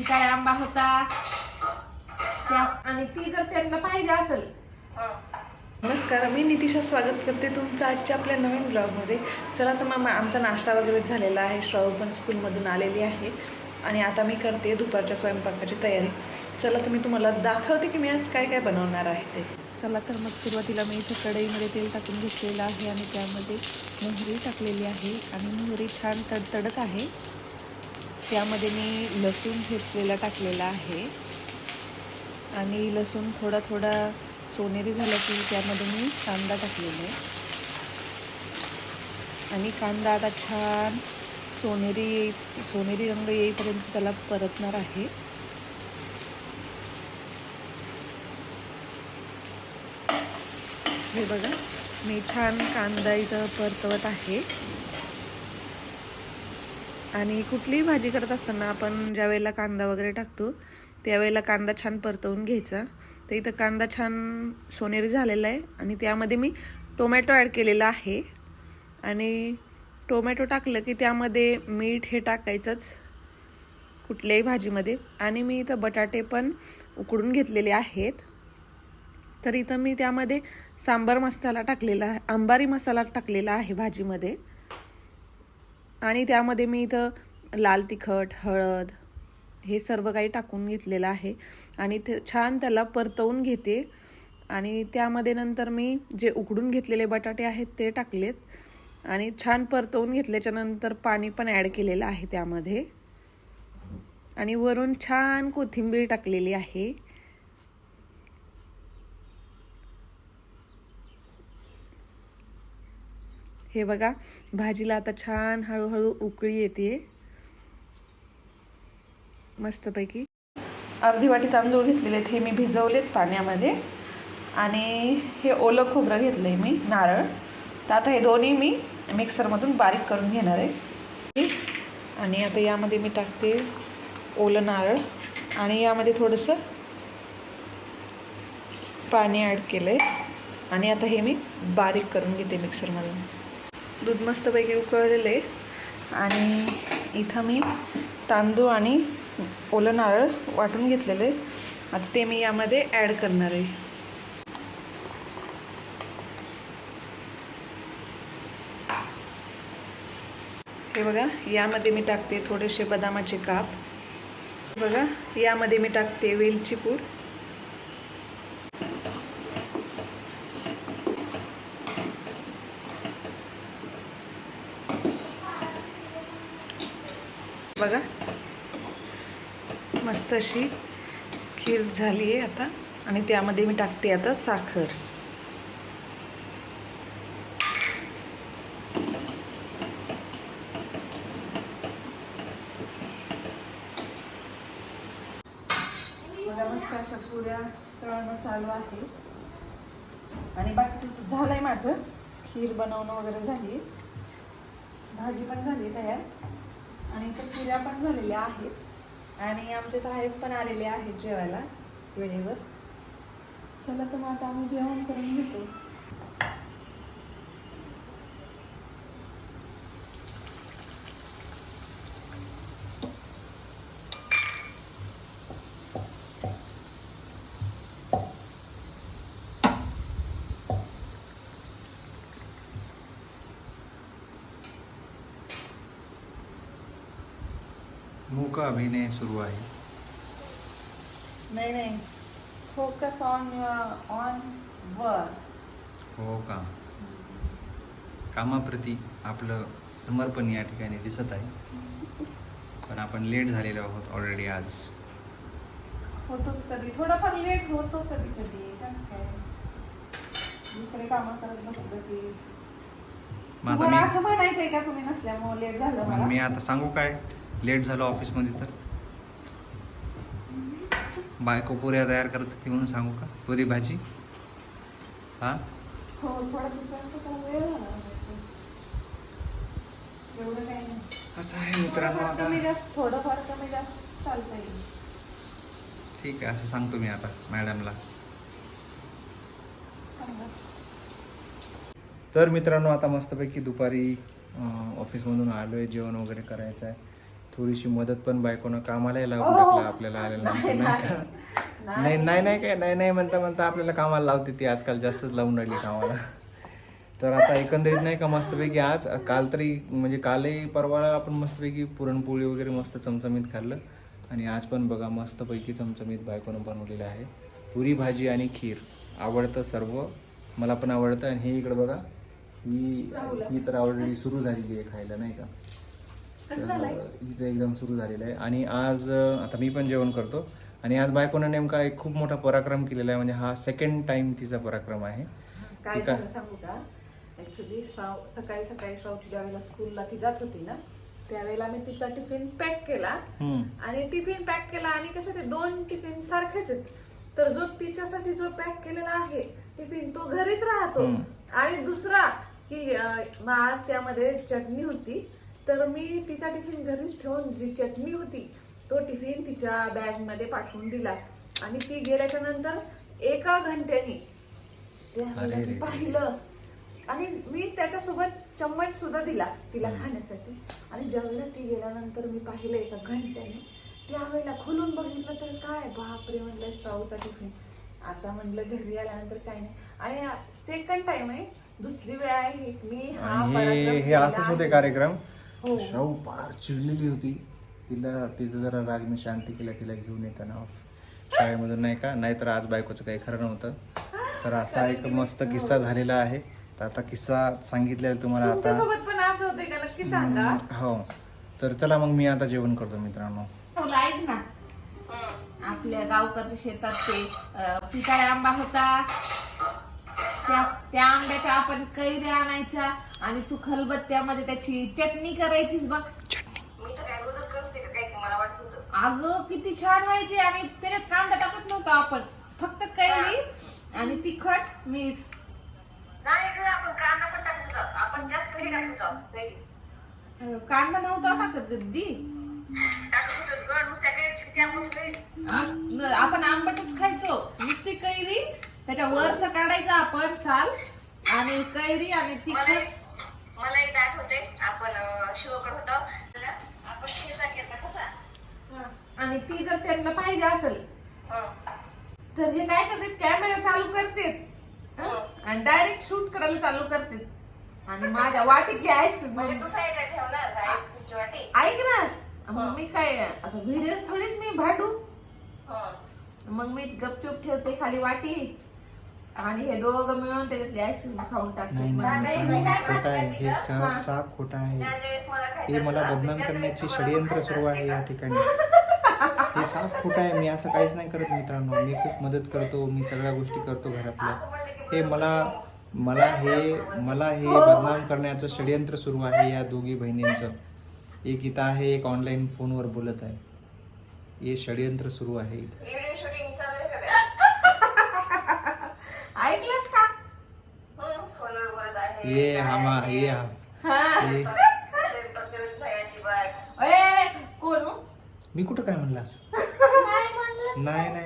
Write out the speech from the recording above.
ती काय आंबा होता. त्या आणि ती जर त्यांना पाहिजे असेल. नमस्कार मी नितिशा स्वागत करते तुमचं आजच्या आपल्या नवीन ब्लॉगमध्ये. चला तर मग आमचा नाश्ता वगैरे झालेला आहे. श्रावू पण स्कूलमधून आलेली आहे. आणि आता मी करते दुपारच्या स्वयंपाकाची तयारी. चला तर मी तुम्हाला दाखवते की मी आज काय काय बनवणार आहे ते. चला तर मग सुरुवातीला मी इथे कढईमध्ये तेल टाकून घेतलेलं आहे आणि त्यामध्ये मोहरी टाकलेली आहे. आणि मोहरी छान तडतडत आहे. त्यामध्ये मी लसूण ठेचलेला टाकलेला आहे. आणि लसूण थोडा थोडा सोनेरी झाला की त्यामध्ये मी कांदा टाकलेला आहे. आणि कांदा आता छान सोनेरी येई सोनेरी रंग येईपर्यंत त्याला परतणार आहे. हे बघा मी छान कांदा इथं परतवत आहे. आणि कुठलीही भाजी करत असताना आपण ज्या वेळेला कांदा वगैरे टाकतो त्यावेळेला कांदा छान परतवून घ्यायचा. तर इथं कांदा छान सोनेरी झालेला आहे आणि त्यामध्ये मी टोमॅटो ॲड केलेला आहे. आणि टोमॅटो टाकलं की त्यामध्ये मीठ हे टाकायचंच कुठल्याही भाजीमध्ये. आणि मी इथं बटाटे पण उकडून घेतलेले आहेत. तर इथं मी त्यामध्ये सांबार मसाला टाकलेला आहे आंबारी मसाला टाकलेला आहे भाजीमध्ये. आणि त्यामध्ये मी इथं लाल तिखट हळद हे सर्व काही टाकून घेतलेलं आहे. आणि ते छान त्याला परतवून घेते. आणि त्यामध्ये नंतर मी जे उकडून घेतलेले बटाटे आहेत ते टाकलेत. आणि छान परतवून घेतल्याच्या नंतर पाणी पण ॲड केलेलं आहे त्यामध्ये. आणि वरून छान कोथिंबीर टाकलेली आहे. हे बघा भाजीला आता छान हळूहळू उकळी येते. मस्तपैकी. अर्धी वाटी तांदूळ घेतलेले आहेत हे मी भिजवलेत पाण्यामध्ये. आणि हे ओलं खोबरं घेतलं आहे मी नारळ. तर आता हे दोन्ही मी मिक्सरमधून बारीक करून घेणार आहे. आणि आता यामध्ये मी टाकते ओलं नारळ. आणि यामध्ये थोडंसं पाणी ॲड केलं आहे आणि आता हे मी बारीक करून घेते मिक्सरमधून. दूध मस्तपैकी उकळलेलं. आहे आणि इथं मी तांदूळ आणि ओलं नारळ वाटून घेतलेलं. आहे आता ते मी यामध्ये ॲड करणार आहे. हे बघा यामध्ये मी टाकते थोडेसे बदामाचे काप. बघा यामध्ये मी टाकते वेलची पूड. बघा. मस्त अशी खीर झाली आहे आता. आणि त्यामध्ये मी टाकते आता साखर. बघा मस्त अशा पुऱ्या तळणं चालू आहे. आणि बाकी झालंय माझं. खीर बनवणं वगैरे झाली. भाजी पण झाली तयार. आणि इथं पुऱ्या पण झालेल्या आहेत. आणि आमचे साहेब पण आलेले आहेत जेवायला वेळेवर. चला तर मग आता आम्ही जेवण करून घेतो. मूक अभिनय सुरू आहे? नाही नाही. फोकस ऑन ऑन वर्क हो का? कामाप्रती आपलं समर्पण या ठिकाणी दिसत आहे. पण आपण लेट झालेलो आहोत ऑलरेडी आज. होतोच कधी. थोडाफार लेट होतो कधी कधी काय? दुसरे कामं करत बसलं की. असं म्हणायचंय का? तुम्ही नसल्यामुळे लेट झालं मी आता सांगू काय? लेट झालो ऑफिसमध्ये तर. बायको पुऱ्या तयार करत होती म्हणून सांगू का? पुरी भाजी. हा? हो असं आहे मित्रांनो ठीक आहे असं सांगतो मी आता मॅडमला. तर मित्रांनो आता मस्तपैकी दुपारी ऑफिसमधून आलो आहे जेवण वगैरे करायचं आहे थोडीशी मदत पण बायकोनं कामालाही लावून हो. टाकलं आपल्याला आल्यानंतर नाही का? नाही नाही नाही काय नाही नाही म्हणता म्हणता आपल्याला कामाला लावते ती आजकाल जास्तच लावून राहिली कामाला. तर आता एकंदरीत नाही का मस्तपैकी आज काल तरी म्हणजे कालही परवा आपण मस्तपैकी पुरणपोळी वगैरे मस्त चमचमीत खाल्लं. आणि आज पण बघा मस्तपैकी चमचमीत बायकोनं बनवलेलं आहे. पुरी भाजी आणि खीर आवडतं सर्व. मला पण आवडतं आणि हे इकडं बघा ही ही तर ऑलरेडी सुरू झालेली आहे खायला नाही का? हिचं एकदम सुरू झालेलं आहे. आणि आज आता मी पण जेवण करतो. आणि आज बायकोनं नेमका एक खूप मोठा पराक्रम केलेला आहे. म्हणजे हा सेकंड टाइम तिचा पराक्रम आहे. काय. झालं सांगू का? ऍक्च्युली श्राव सकाळी सकाळी श्रावची ज्यावेळेला स्कूलला ती जात होती ना त्यावेळेला मी तिचा टिफिन पॅक केला. आणि टिफिन पॅक केला आणि कसं ते दोन टिफिन सारखेच आहेत. तर जो तिच्यासाठी जो पॅक केलेला आहे टिफिन तो घरीच राहतो. आणि दुसरा की आज त्यामध्ये चटणी होती. तर मी तिचा टिफिन घरीच ठेवून जी चटणी होती तो टिफिन तिच्या बॅगमध्ये पाठवून दिला आणि ती गेल्याच्यानंतर एका घंट्याने. पाहिलं आणि मी त्याच्यासोबत चम्मच सुद्धा दिला तिला खाण्यासाठी आणि ज्यावेळेला ती गेल्यानंतर मी पाहिलं एका घंट्याने त्यावेळेला खोलून बघितलं तर काय बापरे म्हणलं शाहूचा टिफिन आता म्हणलं घरी आल्यानंतर काय नाही आणि सेकंड टाइम आहे दुसरी वेळ आहे. मी हा हे असंच होते. कार्यक्रम. शाहू फार चिडलेली होती. तिला तिचं जरा रागने शांती केला तिला घेऊन येताना शाळेमधून नाही का नाहीतर आज बायकोचं काही खरं नव्हतं. तर असा एक मस्त किस्सा झालेला आहे. तर आता किस्सा सांगितलेला तुम्हाला आता. हो. तर चला मग मी आता जेवण करतो मित्रांनो. ऐक ना. आपल्या गावकडच्या शेतात ते अं, पिकाळी आंबा होता. त्या त्या आंब्याच्या आपण कैऱ्या आणायच्या. आणि तू खलबत्त्यामध्ये त्याची चटणी करायचीस बघ अगं किती छान व्हायची आणि त्याच्यात कांदा टाकत नव्हता आपण. फक्त कैरी आणि तिखट मीठ. अं, कांदा नव्हता टाकत दी आपण आंबटच खायचो. नुसती कैरी त्याच्या वरच काढायचं आपण साल आणि कैरी आणि तिखट. मला एकदा आठवते आपण शिवकड होतो. आपण शेजार घेतला कसा? आणि ती जर त्यांना पाहिजे असेल हं. तर हे काय करतात? कॅमेरा चालू करतात. आणि डायरेक्ट शूट करायला चालू करतात. आणि माझ्या वाटीतली आईस्क्रीम म्हणजे वाटी? ऐक ना. मग मी काय आता व्हिडिओ थोडीच मी भांडू. हं. मग मी गपचूप ठेवते खाली वाटी. आणि हे दोघं मिळून त्याच्यातली आईस्क्रीम खाऊन नाही खोटा आहे. हे खोटा आहे. हे मला बदनाम करण्याची षडयंत्र सुरू आहे या ठिकाणी. हे साफ खोटं आहे. मी असं काहीच नाही करत मित्रांनो. मी खूप मदत करतो. मी सगळ्या गोष्टी करतो घरातल्या. हे मला मला हे मला हे बदनाम करण्याचं षडयंत्र सुरू आहे या दोघी बहिणींचं. एक इथं आहे एक ऑनलाईन फोनवर बोलत आहे. हे षडयंत्र सुरू आहे इथं व्हिडिओ शूटिंग चालू आहे सगळ्या ऐकलंस का हं, फोनवर बोलत आहे ये हामा ये हा हा. हे ए, कोण हो? मी कुठं काय म्हणलं असं? नाही नाही